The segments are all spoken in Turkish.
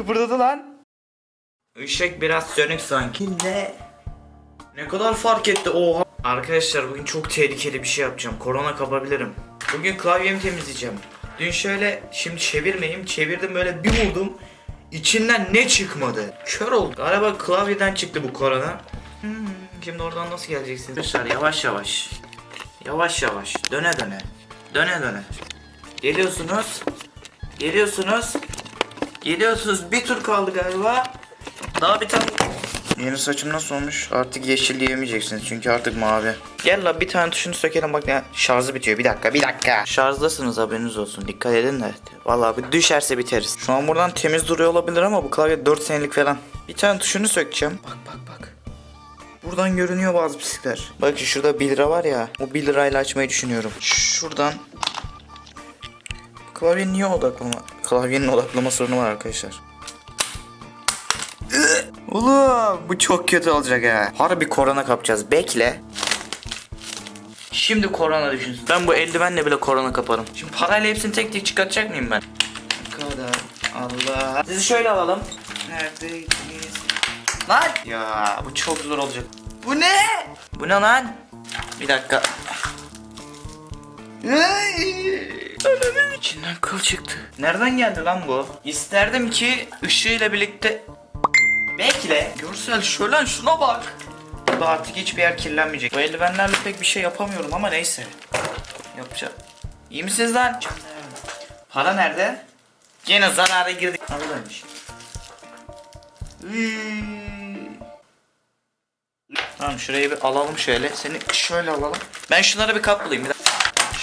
kıpırdadı lan. Işık biraz sönük sanki. Ne? Ne kadar fark etti oha. Arkadaşlar bugün çok tehlikeli bir şey yapacağım. Korona kapabilirim. Bugün klavyemi temizleyeceğim. Dün şöyle şimdi çevirmeyeyim. Çevirdim böyle bir vurdum. İçinden ne çıkmadı? Kör oldum. Galiba klavyeden çıktı bu korona. Hmm, şimdi oradan nasıl geleceksiniz? Arkadaşlar yavaş yavaş. Yavaş yavaş. Döne döne. Döne döne. Geliyorsunuz. Geliyorsunuz. Geliyorsunuz. Bir tur kaldı galiba. Daha bir tane. Yeni saçım nasıl olmuş? Artık yeşil diyemeyeceksiniz çünkü artık mavi. Gel la bir tane tuşunu sökelim bak ya. Şarjı bitiyor. Bir dakika bir dakika. Şarjdasınız haberiniz olsun. Dikkat edin de. Vallahi bir düşerse biteriz. Şu an buradan temiz duruyor olabilir ama bu klavye 4 senelik falan. Bir tane tuşunu sökeceğim. Bak bak bak. Buradan görünüyor bazı pislikler. Bak şurada 1 lira var ya. O 1 lirayla açmayı düşünüyorum. Şuradan. Klavye niye odaklama? Klavyenin odaklama sorunu var arkadaşlar. Oğlum bu çok kötü olacak ha. Harbi korona kapacağız. Bekle. Şimdi korona düşünsün. Ben bu eldivenle bile korona kaparım. Şimdi parayla hepsini tek tek çıkartacak mıyım ben? Kadar. Allah. Sizi şöyle alalım. Neredeydiniz? Lan! Ya bu çok zor olacak. Bu ne? Bu ne lan? Bir dakika. Ananın içinden kıl çıktı. Nereden geldi lan bu? İsterdim ki ışığıyla birlikte Bekle. Görsel şölen şuna bak. Burada artık hiçbir yer kirlenmeyecek. Bu eldivenlerle pek bir şey yapamıyorum ama neyse. Yapacağım. İyi misiniz lan? Para nerede? Gene zarara girdik. Buradaymış. Iıı. Tamam şurayı bir alalım şöyle. Seni şöyle alalım. Ben şunlara bir kap bulayım. Bir.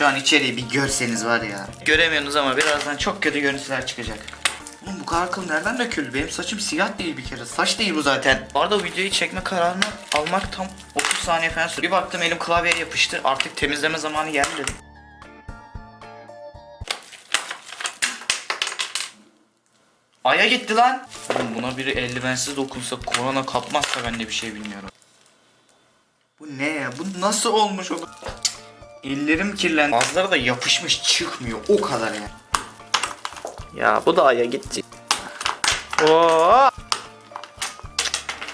Şu an içeriği bir görseniz var ya. Göremiyorsunuz ama birazdan çok kötü görüntüler çıkacak. Oğlum bu kadar kıl nereden döküldü? Benim saçım siyah değil bir kere. Saç değil bu zaten. Bu arada videoyu çekme kararını almak tam 30 saniye falan sürdü. Bir baktım elim klavyeye yapıştı. Artık temizleme zamanı geldi dedim. Aya gitti lan. Oğlum buna biri eldivensiz dokunsa korona kapmazsa ben de bir şey bilmiyorum. Bu ne ya? Bu nasıl olmuş oğlum? Ellerim kirlendi. Bazıları da yapışmış çıkmıyor. O kadar ya. Ya bu da aya gitti. Oo!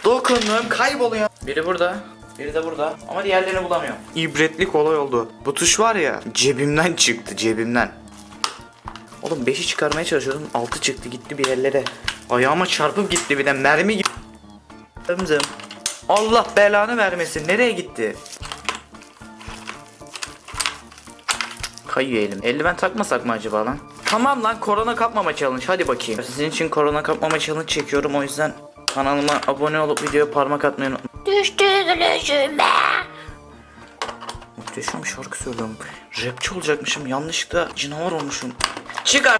Dokundum kayboluyor. Biri burada. Biri de burada. Ama diğerlerini bulamıyorum. İbretlik olay oldu. Bu tuş var ya cebimden çıktı cebimden. Oğlum 5'i çıkarmaya çalışıyordum. 6 çıktı gitti bir yerlere. Ayağıma çarpıp gitti bir de mermi gibi. Zım. Allah belanı vermesin. Nereye gitti? Kayıyor elim. Eldiven takmasak mı acaba lan? Tamam lan korona kapmama challenge hadi bakayım. Sizin için korona kapmama challenge çekiyorum o yüzden kanalıma abone olup videoya parmak atmayı unutmayın. Düştü gülüşüme. Muhteşem şarkı söylüyorum. Rapçi olacakmışım yanlışlıkla canavar olmuşum. Çıkar.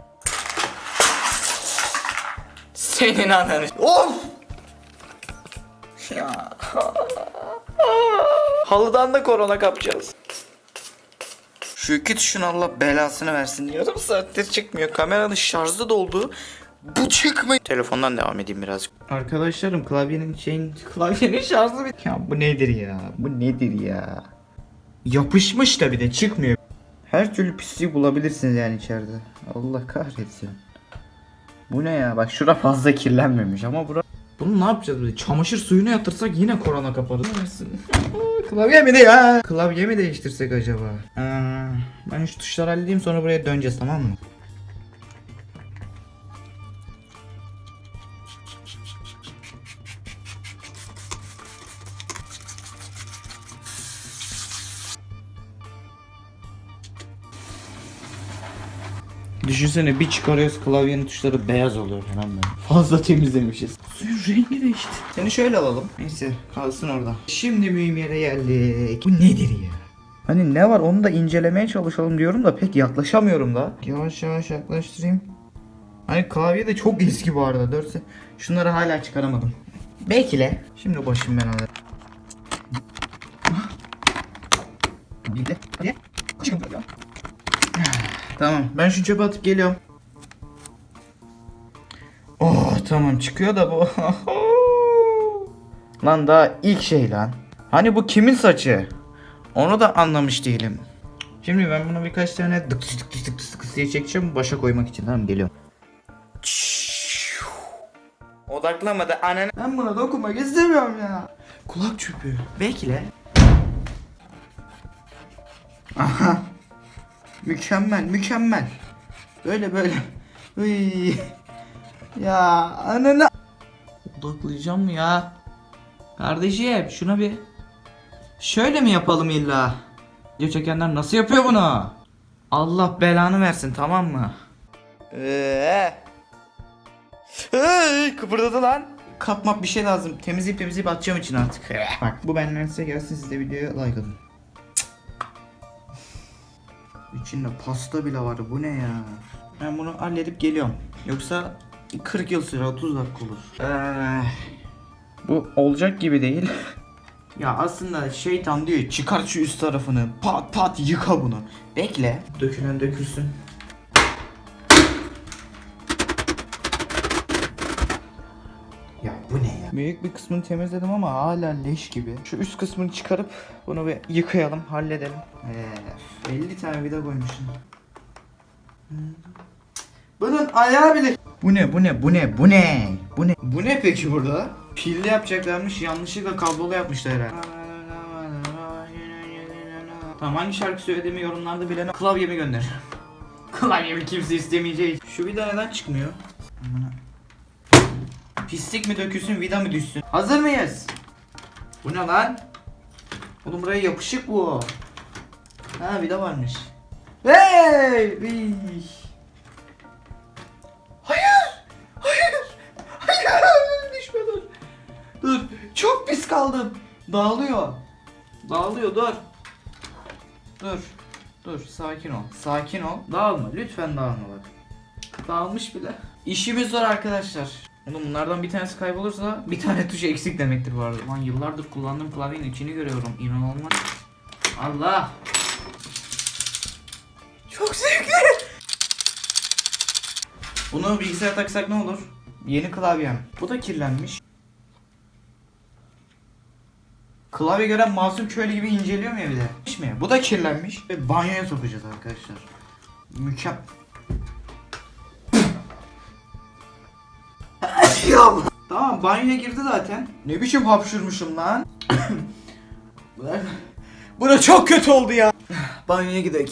Senin ananı. Of! Ya. Halıdan da korona kapacağız. Şu iki Allah belasını versin. Yarım saattir çıkmıyor. Kameranın şarjı doldu. Bu çıkmıyor. Telefondan devam edeyim birazcık. Arkadaşlarım klavyenin şeyin klavyenin şarjı bit. Ya bu nedir ya? Bu nedir ya? Yapışmış da bir de çıkmıyor. Her türlü pisliği bulabilirsiniz yani içeride. Allah kahretsin. Bu ne ya? Bak şura fazla kirlenmemiş ama bura... Bunu ne yapacağız böyle? Çamaşır suyuna yatırsak yine korona kaparız. Klavye mi de ya? Klavye mi değiştirsek acaba? Aa, ben şu tuşları halledeyim sonra buraya döneceğiz tamam mı? Düşünsene bir çıkarıyoruz klavyenin tuşları beyaz oluyor falan böyle. Fazla temizlemişiz. Rengi değişti. Seni şöyle alalım. Neyse kalsın orada. Şimdi mühim yere geldik. Bu nedir ya? Hani ne var onu da incelemeye çalışalım diyorum da pek yaklaşamıyorum da. Yavaş yavaş yaklaştırayım. Hani klavye de çok eski bu arada. Dörse şunları hala çıkaramadım. Bekle. Şimdi başım ben alırım. Tamam ben şu çöpe atıp geliyorum. Tamam çıkıyor da bu. lan daha ilk şey lan. Hani bu kimin saçı? Onu da anlamış değilim. Şimdi ben bunu birkaç tane dık dık dık dık dık diye çekeceğim başa koymak için tamam geliyorum. Odaklamadı ananı. Ben buna dokunmak istemiyorum ya. Kulak çöpü. Bekle. Aha. Mükemmel, mükemmel. Böyle böyle. Uy. Ya ananı. Odaklayacağım mı ya? Kardeşim şuna bir Şöyle mi yapalım illa? Video çekenler nasıl yapıyor bunu? Allah belanı versin tamam mı? Eee. Hey, kıpırdadı lan. Kapmak bir şey lazım. Temizleyip temizleyip atacağım için artık. Bak bu benden size gelsin siz de videoya like atın. İçinde pasta bile var bu ne ya? Ben bunu halledip geliyorum. Yoksa 40 yıl sürer 30 dakika olur. Eee, bu olacak gibi değil. Ya aslında şeytan diyor çıkar şu üst tarafını pat pat yıka bunu. Bekle. Dökülen dökülsün. Ya bu ne ya? Büyük bir kısmını temizledim ama hala leş gibi. Şu üst kısmını çıkarıp bunu bir yıkayalım, halledelim. Ee, 50 tane vida koymuşum. Bunun ayağı bile... Bu ne, bu ne, bu ne, bu ne? Bu ne? Bu ne peki burada? Pilli yapacaklarmış, yanlışlıkla kablolu yapmışlar herhalde. Tamam hangi şarkı söylediğimi yorumlarda bilene klavyemi gönder. klavyemi kimse istemeyecek. Şu vida neden çıkmıyor? Pislik mi dökülsün vida mı düşsün? Hazır mıyız? Bu ne lan? Oğlum buraya yapışık bu. Ha vida varmış. Hey! Iy. Kaldım. Dağılıyor. Dağılıyor dur. Dur. Dur sakin ol. Sakin ol. Dağılma. Lütfen dağılma bak. Dağılmış bile. İşimiz zor arkadaşlar. Oğlum bunlardan bir tanesi kaybolursa bir tane tuş eksik demektir bu arada. Lan yıllardır kullandığım klavyenin içini görüyorum. İnanılmaz. Allah. Çok zevkli. Bunu bilgisayara taksak ne olur? Yeni klavyem. Bu da kirlenmiş. Klavye gören masum köylü gibi inceliyor mu evde? Hiç mi? Bu da kirlenmiş. Ve banyoya sokacağız arkadaşlar. Mükemmel. tamam banyoya girdi zaten. Ne biçim hapşurmuşum lan. Buna çok kötü oldu ya. Banyoya gidelim.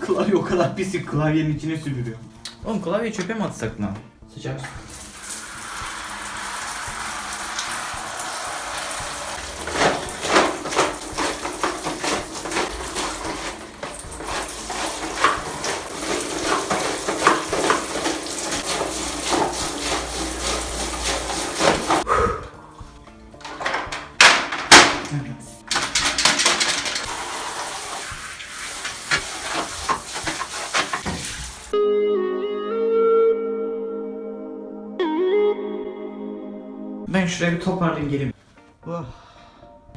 Klavye o kadar pis ki klavyenin içine sürüyor. Oğlum klavyeyi çöpe mi atsak lan? Sıcak su. Şuraya bir toparlayayım geleyim. Oh.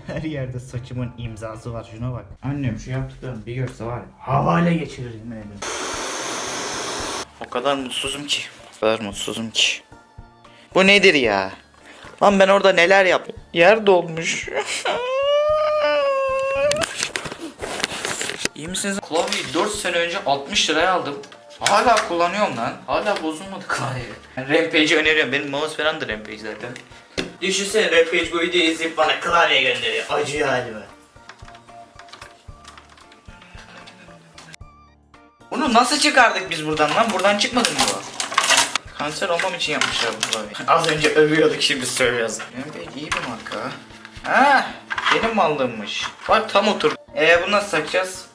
Her yerde saçımın imzası var şuna bak. Annem şu yaptıklarını bir görse var ya havale geçirir yemin ederim. O kadar mutsuzum ki. O kadar mutsuzum ki. Bu nedir ya? Lan ben orada neler yaptım? Yer dolmuş. İyi misiniz? Klavyeyi 4 sene önce 60 liraya aldım. Hala kullanıyorum lan. Hala bozulmadı klavye. Rampage'i öneriyorum. Benim mouse falan da Rampage zaten. Düşünsene Rampage bu videoyu izleyip bana klavye gönderiyor. Acıyor halime. Bunu nasıl çıkardık biz buradan lan? Buradan çıkmadı mı bu? Kanser olmam için yapmışlar bu klavyeyi. Az önce övüyorduk şimdi söylüyoruz. Rampage iyi bir marka. Ha, benim mallığımmış. Bak tam otur. Ee bunu nasıl takacağız?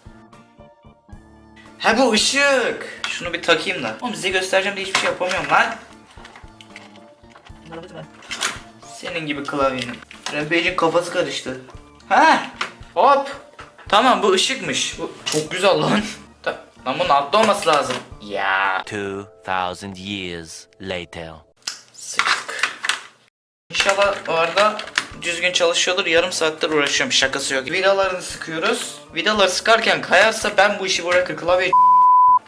Ha bu ışık. Şunu bir takayım da. Oğlum size göstereceğim de hiçbir şey yapamıyorum lan. Senin gibi klavyenin. Rampage'in kafası karıştı. Ha? Hop. Tamam bu ışıkmış. Bu çok güzel lan. Lan bunun altta olması lazım. Ya. 2,000 years later. Sıçtık. İnşallah o arada düzgün çalışıyordur. Yarım saattir uğraşıyorum. Şakası yok. Vidalarını sıkıyoruz. Vidaları sıkarken kayarsa ben bu işi bırakır. Klavye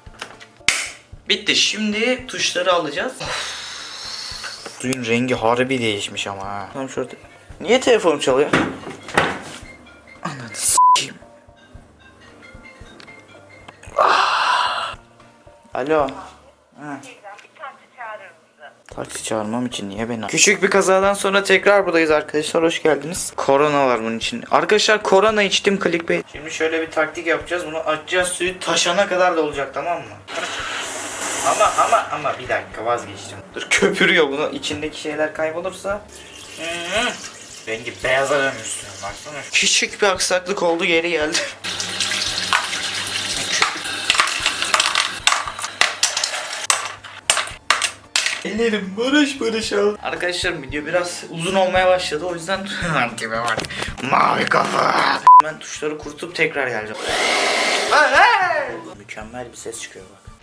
Bitti. Şimdi tuşları alacağız. Suyun rengi harbi değişmiş ama ha. Tamam şurada. Niye telefonum çalıyor? Ananı s**eyim. Ah. Alo. Ha. Taksi çağırmam için niye beni Küçük bir kazadan sonra tekrar buradayız arkadaşlar hoş geldiniz. Korona var bunun için. Arkadaşlar korona içtim clickbait. Şimdi şöyle bir taktik yapacağız. Bunu açacağız suyu taşana kadar da olacak tamam mı? Ama ama ama bir dakika vazgeçtim. Dur köpürüyor bunu içindeki şeyler kaybolursa. Rengi beyaza dönmüşsün baksana. Küçük bir aksaklık oldu geri geldi. Ellerim barış barış al. Arkadaşlar video biraz uzun olmaya başladı o yüzden tipe bak. Mavi kafa. Ben tuşları kurutup tekrar geleceğim. Mükemmel bir ses çıkıyor bak.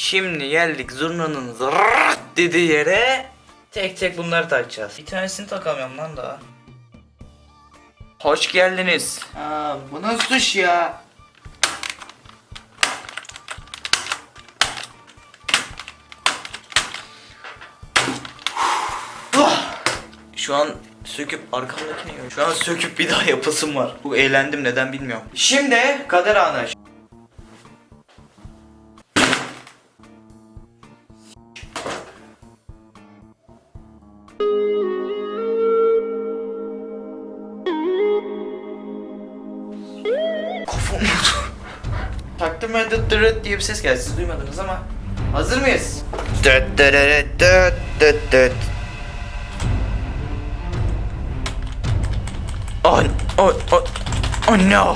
Şimdi geldik zurnanın zırrt dediği yere tek tek bunları takacağız. Bir tanesini takamıyorum lan daha. Hoş geldiniz. Aa, bu nasıl iş ya? Ah! Şu an söküp arkamdakini yiyorum. Şu an söküp bir daha yapasım var. Bu eğlendim neden bilmiyorum. Şimdi kader anı. Taktım ve dıt dırıt diye bir ses geldi. Siz duymadınız ama. Hazır mıyız? Dıt dırırıt dıt dıt dıt. Oh, oh, oh, oh no.